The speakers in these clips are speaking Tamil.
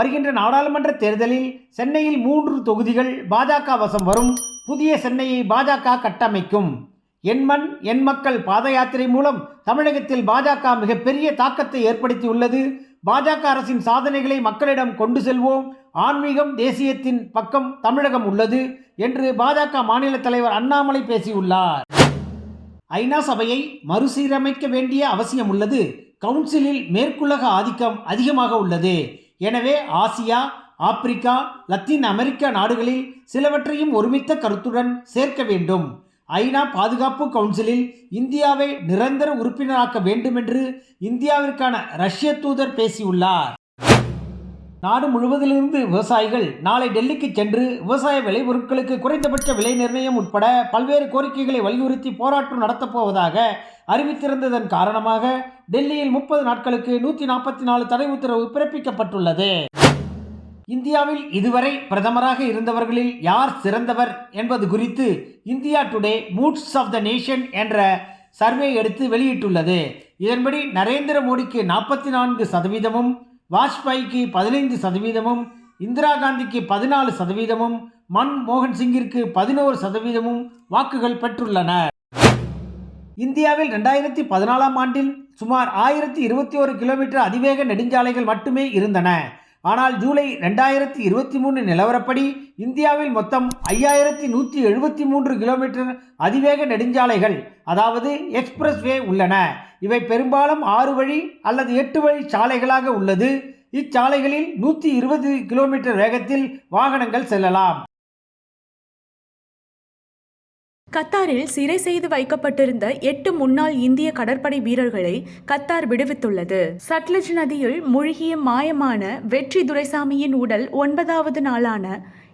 வருகின்ற நாடாளுமன்ற தேர்தலில் சென்னையில் மூன்று தொகுதிகள் பாஜக வசம் வரும். புதிய சென்னையை பாஜக கட்டமைக்கும். என் மண் என் மக்கள் பாத யாத்திரை மூலம் தமிழகத்தில் பாஜக மிகப்பெரிய தாக்கத்தை ஏற்படுத்தியுள்ளது. பாஜக அரசின் சாதனைகளை மக்களிடம் கொண்டு செல்வோம். ஆன்மீகம் தேசியத்தின் பக்கம் தமிழகம் உள்ளது என்று பாஜக மாநில தலைவர் அண்ணாமலை பேசியுள்ளார். ஐநா சபையை மறுசீரமைக்க வேண்டிய அவசியம் உள்ளது. கவுன்சிலில் மேற்குலக ஆதிக்கம் அதிகமாக உள்ளது. எனவே ஆசியா ஆப்பிரிக்கா லத்தீன் அமெரிக்கா நாடுகளில் சிலவற்றையும் ஒருமித்த கருத்துடன் சேர்க்க வேண்டும். ஐநா பாதுகாப்பு கவுன்சிலில் இந்தியாவை நிரந்தர உறுப்பினராக்க வேண்டும் என்று இந்தியாவிற்கான ரஷ்ய தூதர் பேசியுள்ளார். நாடு முழுவதிலிருந்து விவசாயிகள் நாளை டெல்லிக்கு சென்று விவசாய விளைபொருட்களுக்கு குறைந்தபட்ச விலை நிர்ணயம் உட்பட பல்வேறு கோரிக்கைகளை வலியுறுத்தி போராட்டம் நடத்தப்போவதாக அறிவித்திருந்ததன் காரணமாக டெல்லியில் முப்பது நாட்களுக்கு நூற்றி நாற்பத்தி நாலு தடை உத்தரவு பிறப்பிக்கப்பட்டுள்ளது. இந்தியாவில் இதுவரை பிரதமராக இருந்தவர்களில் யார் சிறந்தவர் என்பது குறித்து India Today Moods of the Nation என்ற சர்வே எடுத்து வெளியிட்டுள்ளது. இதன்படி நரேந்திர மோடிக்கு நாற்பத்தி நான்கு சதவீதமும் வாஜ்பாய்க்கு பதினைந்து சதவீதமும் இந்திரா காந்திக்கு பதினாலு சதவீதமும் மன்மோகன் சிங்கிற்கு பதினோரு சதவீதமும் வாக்குகள் பெற்றுள்ளன. இந்தியாவில் ரெண்டாயிரத்தி பதினாலாம் ஆண்டில் சுமார் ஆயிரத்தி இருபத்தி ஒரு கிலோமீட்டர் அதிவேக நெடுஞ்சாலைகள் மட்டுமே இருந்தன. ஆனால் ஜூலை ரெண்டாயிரத்தி இருபத்தி மூணு நிலவரப்படி இந்தியாவில் மொத்தம் ஐயாயிரத்தி நூற்றி எழுபத்தி மூன்று கிலோமீட்டர் அதிவேக நெடுஞ்சாலைகள் அதாவது எக்ஸ்பிரஸ் வே உள்ளன. இவை பெரும்பாலும் ஆறு வழி அல்லது எட்டு வழி சாலைகளாக உள்ளது. இச்சாலைகளில் நூற்றி இருபது கிலோமீட்டர் வேகத்தில் வாகனங்கள் செல்லலாம். கத்தாரில் சிறை செய்து வைக்கப்பட்டிருந்த எட்டு முன்னாள் இந்திய கடற்படை வீரர்களை கத்தார் விடுவித்துள்ளது. சட்லஜ் நதியில் மூழ்கிய மாயமான வெற்றி துரைசாமியின் உடல் ஒன்பதாவது நாளான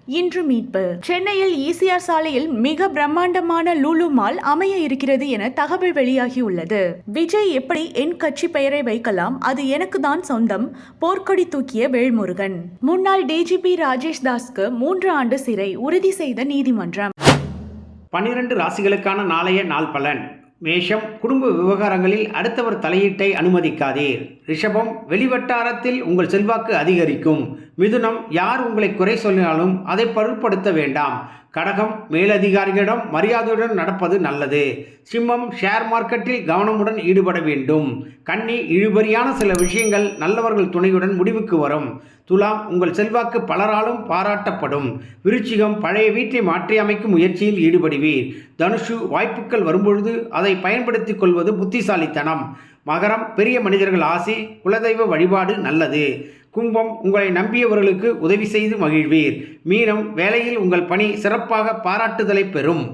இன்று மீட்பு. சென்னையில் ஈசிஆர் சாலையில் மிக பிரம்மாண்டமான லூலு மால் அமைய இருக்கிறது என தகவல் வெளியாகியுள்ளது. விஜய் எப்படி என் கட்சி பெயரை வைக்கலாம்? அது எனக்கு தான் சொந்தம். போர்க்கொடி தூக்கிய வேல்முருகன். முன்னாள் டிஜிபி ராஜேஷ் தாஸ்க்கு மூன்று ஆண்டு சிறை உறுதி செய்த நீதிமன்றம். பன்னிரண்டு ராசிகளுக்கான நாளைய நாள் பலன். மேஷம் குடும்ப விவகாரங்களில் அடுத்தவர் தலையீட்டை அனுமதிக்காதீர். ரிஷபம் வெளிவட்டாரத்தில் உங்கள் செல்வாக்கு அதிகரிக்கும். மிதுனம் யார் உங்களை குறை சொன்னாலும் அதை பொருட்படுத்த வேண்டாம். கடகம் மேலதிகாரிகளிடம் மரியாதையுடன் நடப்பது நல்லது. சிம்மம் ஷேர் மார்க்கெட்டில் கவனமுடன் ஈடுபட வேண்டும். கன்னி இழுபறியான சில விஷயங்கள் நல்லவர்கள் துணையுடன் முடிவுக்கு வரும். துலாம் உங்கள் செல்வாக்கு பலராலும் பாராட்டப்படும். விருச்சிகம் பழைய வீட்டை மாற்றி அமைக்கும் முயற்சியில் ஈடுபடுவீர். தனுஷு வாய்ப்புகள் வரும்பொழுது அதை பயன்படுத்திக் கொள்வது புத்திசாலித்தனம். மகரம் பெரிய மனிதர்கள் ஆசி குலதெய்வ வழிபாடு நல்லது. கும்பம் உங்களை நம்பியவர்களுக்கு உதவி செய்து மகிழ்வீர். மீனம் வேலையில் உங்கள் பணி சிறப்பாக பாராட்டுதலை பெறும்.